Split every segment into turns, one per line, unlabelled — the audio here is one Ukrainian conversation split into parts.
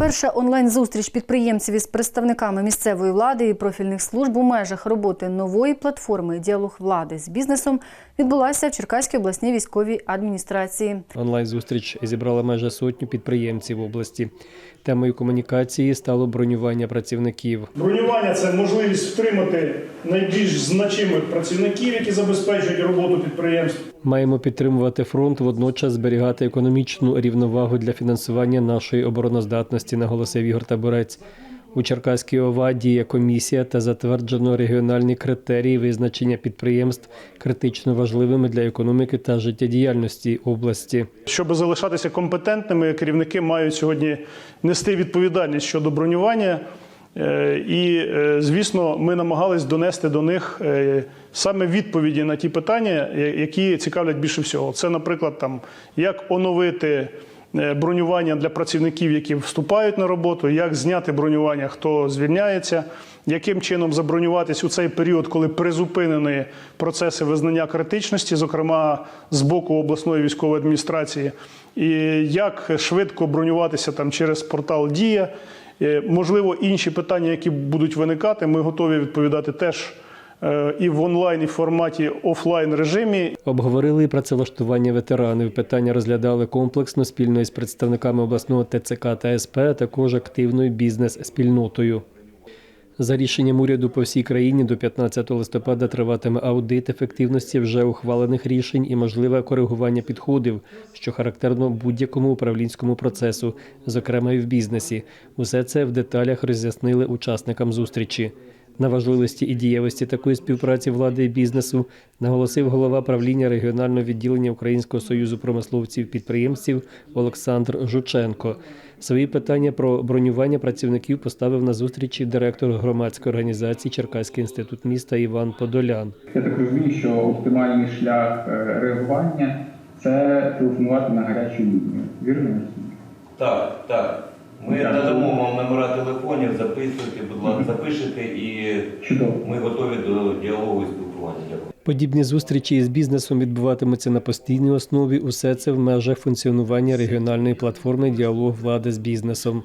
Перша онлайн-зустріч підприємців із представниками місцевої влади і профільних служб у межах роботи нової платформи Діалог влади з бізнесом відбулася в Черкаській обласній військовій адміністрації.
Онлайн-зустріч зібрала майже сотню підприємців області. Темою комунікації стало бронювання працівників.
Бронювання це можливість втримати найбільш значимих працівників, які забезпечують роботу підприємств.
Маємо підтримувати фронт, водночас зберігати економічну рівновагу для фінансування нашої обороноздатності, наголосив Ігор Табурець. У Черкаській ОВА діє комісія та затверджено регіональні критерії визначення підприємств критично важливими для економіки та життєдіяльності області.
Щоб залишатися компетентними, керівники мають сьогодні нести відповідальність щодо бронювання. Е, І, е, звісно, ми намагались донести до них е, саме відповіді на ті питання, які цікавлять більше всього. Це, наприклад, там як оновити бронювання для працівників, які вступають на роботу, як зняти бронювання, хто звільняється, яким чином забронюватись у цей період, коли призупинені процеси визнання критичності, зокрема з боку обласної військової адміністрації, і як швидко бронюватися там через портал Дія. Е, Можливо, інші питання, які будуть виникати, ми готові відповідати теж е, і в онлайн, і форматі офлайн режимі.
Обговорили працевлаштування ветеранів. Питання розглядали комплексно спільно із представниками обласного ТЦК та СП, а також активною бізнес-спільнотою. За рішенням уряду по всій країні до 15 листопада триватиме аудит ефективності вже ухвалених рішень і можливе коригування підходів, що характерно будь-якому управлінському процесу, зокрема і в бізнесі. Усе це в деталях роз'яснили учасникам зустрічі. На важливості і дієвості такої співпраці влади і бізнесу наголосив голова правління регіонального відділення Українського союзу промисловців підприємців Олександр Жученко. Свої питання про бронювання працівників поставив на зустрічі директор громадської організації Черкаський інститут міста Іван Подолян.
Я так розумію, що оптимальний шлях е, реагування це телефонувати на гарячу лінію. Вірно?
Так, так. Ми
Так.
надамо вам номера телефонів, записуйте, будь ласка, запишете, і
Чудово.
ми готові до діалогу і спілкування. Дякую.
Подібні зустрічі із бізнесом відбуватимуться на постійній основі. Усе це в межах функціонування регіональної платформи Діалог влади з бізнесом.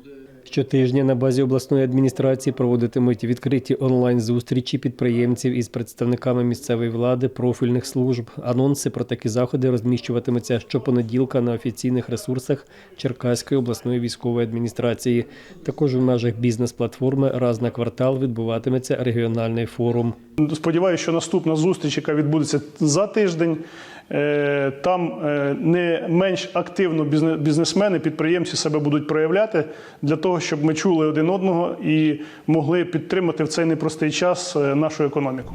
Щотижня на базі обласної адміністрації проводитимуть відкриті онлайн-зустрічі підприємців із представниками місцевої влади, профільних служб. Анонси про такі заходи розміщуватимуться щопонеділка на офіційних ресурсах Черкаської обласної військової адміністрації. Також у межах бізнес-платформи раз на квартал відбуватиметься регіональний форум.
Сподіваюся, що наступна зустріч, яка відбудеться за тиждень, е, там е, не менш активно бізнесмени, підприємці себе будуть проявляти для того, щоб ми чули один одного і могли підтримати в цей непростий час е, нашу економіку.